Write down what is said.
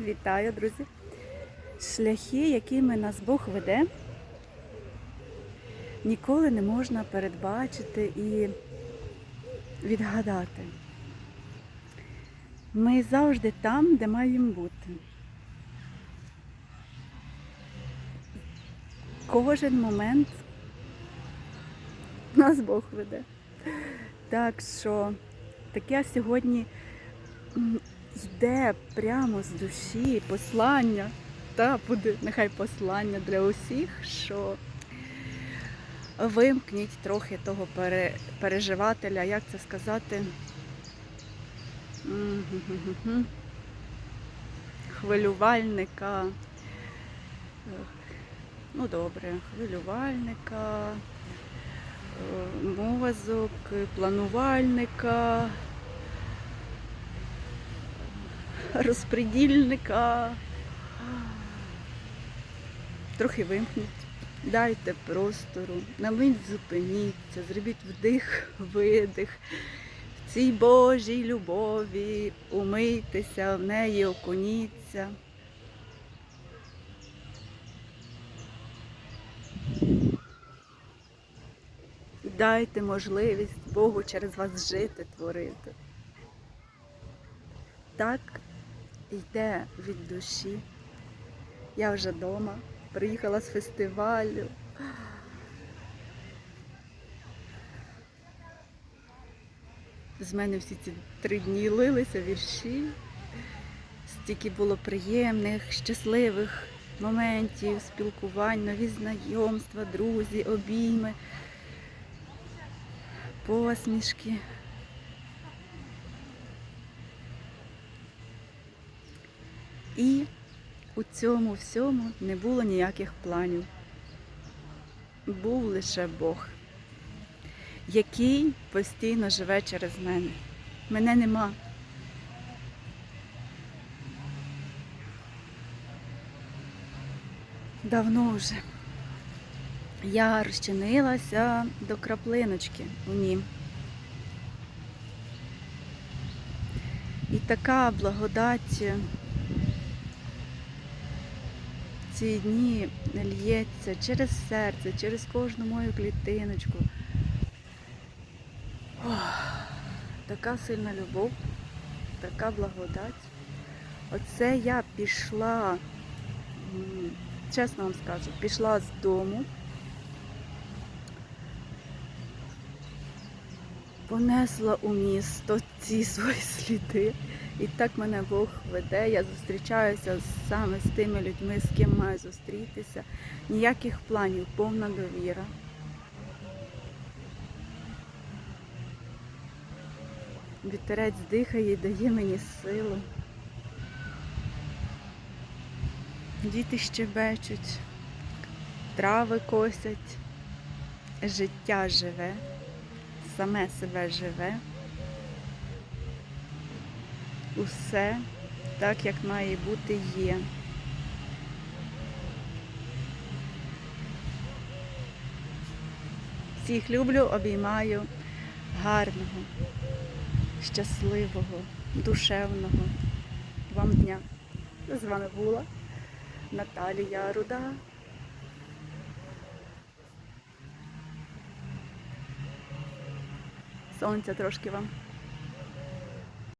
Вітаю, друзі! Шляхи, якими нас Бог веде, ніколи не можна передбачити і відгадати. Ми завжди там, де маємо бути. Кожен момент нас Бог веде. Так що таке сьогодні йде прямо з душі послання, та буде нехай послання для усіх, що вимкніть трохи того пере, переживателя, як це сказати, хвилювальника. Ну добре, хвилювальника, е, мозок, планувальника, розпредільника. Трохи вимкніть, дайте простору, на мить зупиніться, зробіть вдих, видих. В цій Божій любові умийтеся, в неї окуніться. Дайте можливість Богу через вас жити, творити. Так йде від душі. Я вже вдома, приїхала з фестивалю. З мене всі ці три дні лилися вірші. Стільки було приємних, щасливих моментів, спілкувань, нові знайомства, друзі, обійми, посмішки. І у цьому всьому не було ніяких планів. Був лише Бог, який постійно живе через мене. Мене нема. Давно вже. Я розчинилася до краплиночки у нім. І така благодать ці дні лється через серце, через кожну мою клітиночку. Ох, така сильна любов, така благодать. Оце я пішла, чесно вам скажу, пішла з дому. Понесла у місто ці свої сліди. І так мене Бог веде. Я зустрічаюся саме з тими людьми, з ким маю зустрітися. Ніяких планів, повна довіра. Вітерець дихає і дає мені силу. Діти щебечуть, трави косять, життя живе, саме себе живе. Усе так, як має бути, є. Всіх люблю, обіймаю гарного, щасливого, душевного вам дня. З вами була Наталія Руда. Сонця трошки вам.